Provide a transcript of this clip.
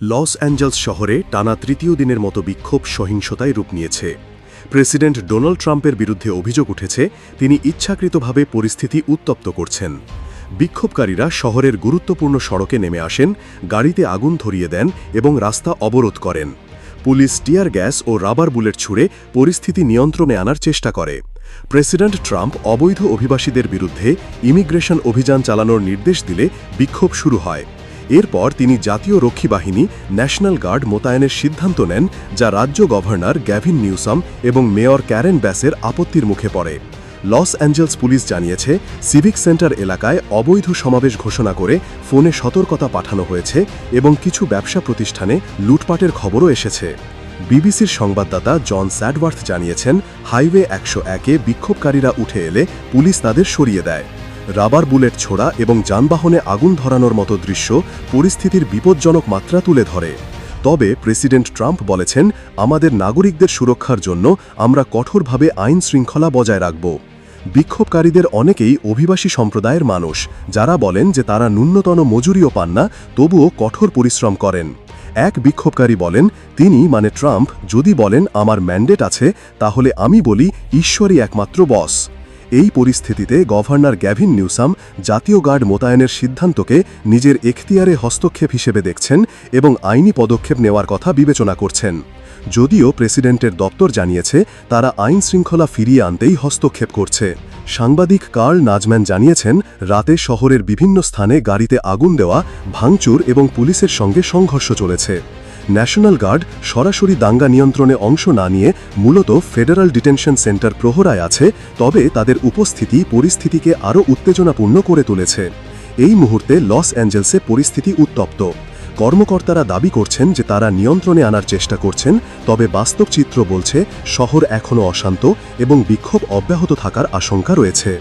Los Angeles শহরে টানা তৃতীয় দিনের মতো বিক্ষোভ সহিংসতায় রূপ নিয়েছে। প্রেসিডেন্ট ডোনাল্ড ট্রাম্পের বিরুদ্ধে অভিযোগ উঠেছে, তিনি ইচ্ছাকৃতভাবে পরিস্থিতি উত্তপ্ত করছেন। বিক্ষোভকারীরা শহরের গুরুত্বপূর্ণ সড়কে নেমে আসেন, গাড়িতে আগুন ধরিয়ে দেন এবং রাস্তা অবরোধ করেন। পুলিশ টিয়ার গ্যাস ও রাবার বুলেট ছুড়ে পরিস্থিতি নিয়ন্ত্রণে আনার চেষ্টা করে। প্রেসিডেন্ট ট্রাম্প অবৈধ অভিবাসীদের বিরুদ্ধে ইমিগ্রেশন অভিযান চালানোর নির্দেশ দিলে বিক্ষোভ শুরু হয়। এরপর তিনি জাতীয় রক্ষী বাহিনী ন্যাশনাল গার্ড মোতায়েনের সিদ্ধান্ত নেন, যা রাজ্য গভর্নর গ্যাভিন নিউসাম এবং মেয়র ক্যারেন ব্যাসের আপত্তির মুখে পড়ে। লস অ্যাঞ্জেলস পুলিশ জানিয়েছে, সিভিক সেন্টার এলাকায় অবৈধ সমাবেশ ঘোষণা করে ফোনে সতর্কতা পাঠানো হয়েছে এবং কিছু ব্যবসা প্রতিষ্ঠানে লুটপাটের খবরও এসেছে। বিবিসির সংবাদদাতা জন স্যাডওয়ার্থ জানিয়েছেন, হাইওয়ে একশো একে বিক্ষোভকারীরা উঠে এলে পুলিশ তাদের সরিয়ে দেয়। রাবার বুলেট ছোড়া এবং যানবাহনে আগুন ধরানোর মতো দৃশ্য পরিস্থিতির বিপজ্জনক মাত্রা তুলে ধরে। তবে প্রেসিডেন্ট ট্রাম্প বলেছেন, আমাদের নাগরিকদের সুরক্ষার জন্য আমরা কঠোরভাবে আইন শৃঙ্খলা বজায় রাখব। বিক্ষোভকারীদের অনেকেই অভিবাসী সম্প্রদায়ের মানুষ, যারা বলেন যে তারা ন্যূনতম মজুরিও পান না, তবুও কঠোর পরিশ্রম করেন। এক বিক্ষোভকারী বলেন, তিনি মানে ট্রাম্প যদি বলেন, আমার ম্যান্ডেট আছে, তাহলে আমি বলি, ঈশ্বরই একমাত্র বস। এই পরিস্থিতিতে গভর্নর গ্যাভিন নিউসাম জাতীয় গার্ড মোতায়েনের সিদ্ধান্তকে নিজের এখতিয়ারে হস্তক্ষেপ হিসেবে দেখছেন এবং আইনি পদক্ষেপ নেওয়ার কথা বিবেচনা করছেন। যদিও প্রেসিডেন্টের দপ্তর জানিয়েছে, তারা আইন শৃঙ্খলা ফিরিয়ে আনতেই হস্তক্ষেপ করছে। সাংবাদিক কার্ল নাজম্যান জানিয়েছেন, রাতে শহরের বিভিন্ন স্থানে গাড়িতে আগুন দেওয়া, ভাঙচুর এবং পুলিশের সঙ্গে সংঘর্ষ চলেছে। ন্যাশনাল গার্ড সরাসরি দাঙ্গা নিয়ন্ত্রণে অংশ না নিয়ে মূলত ফেডারাল ডিটেনশন সেন্টার প্রহরায় আছে, তবে তাদের উপস্থিতি পরিস্থিতিকে আরও উত্তেজনাপূর্ণ করে তুলেছে। এই মুহূর্তে লস অ্যাঞ্জেলসে পরিস্থিতি উত্তপ্ত। কর্মকর্তারা দাবি করছেন যে তারা নিয়ন্ত্রণে আনার চেষ্টা করছেন, তবে বাস্তব চিত্র বলছে, শহর এখনও অশান্ত এবং বিক্ষোভ অব্যাহত থাকার আশঙ্কা রয়েছে।